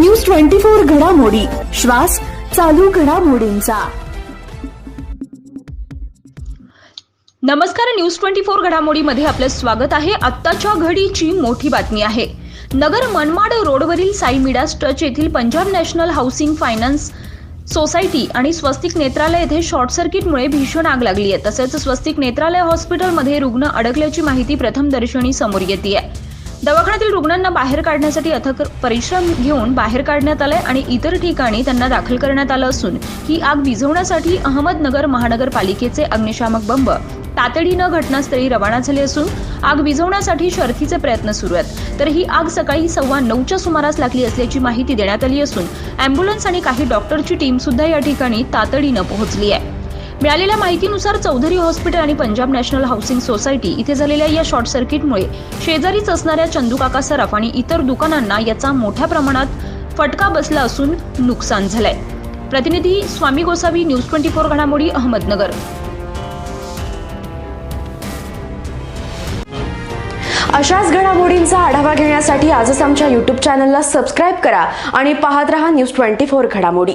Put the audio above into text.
News twenty four घडामोडी. श्वास चालू घडामोडींचा. नमस्कार न्यूज ट्वेंटी फोर घडामोडीमध्ये आपलं स्वागत आहे. आत्ताच्या घडीची मोठी बातमी आहे. नगर मनमाड रोडवरील साई मिडास टच येथील Punjab national housing finance society आणि स्वस्तिक नेत्रालय येथे शॉर्ट सर्किटमुळे भीषण आग लागली आहे. तसेच स्वस्तिक नेत्रालय हॉस्पिटलमध्ये रुग्ण अडकल्याची माहिती प्रथमदर्शनी समोर येते आहे. दवाखान्यातील रुग्णांना बाहेर काढण्यासाठी अथक परिश्रम घेऊन बाहेर काढण्यात आलंय आणि इतर ठिकाणी त्यांना दाखल करण्यात आलं असून ही आग विझवण्यासाठी अहमदनगर महानगरपालिकेचे अग्निशामक बंब तातडीनं घटनास्थळी रवाना झाले असून आग विझवण्यासाठी शर्थीचे प्रयत्न सुरू आहेत. तर ही आग सकाळी सव्वा नऊच्या सुमारास लागली असल्याची माहिती देण्यात आली असून अँब्युलन्स आणि काही डॉक्टरची टीम सुद्धा या ठिकाणी तातडीनं पोहोचली आहे. मिळालेल्या माहितीनुसार चौधरी हॉस्पिटल आणि पंजाब नॅशनल हाऊसिंग सोसायटी इथे झालेल्या या शॉर्ट सर्किटमुळे शेजारीच असणाऱ्या चंदूकाका सराफ आणि इतर दुकानांना याचा मोठ्या प्रमाणात फटका बसला असून नुकसान झालंय. प्रतिनिधी Swami Gosavi news twenty four घडामोडी अहमदनगर. अशाच घडामोडींचा आढावा घेण्यासाठी आजच आमच्या यूट्यूब चॅनलला सबस्क्राईब करा आणि पाहत रहा न्यूज ट्वेंटी फोर घडामोडी.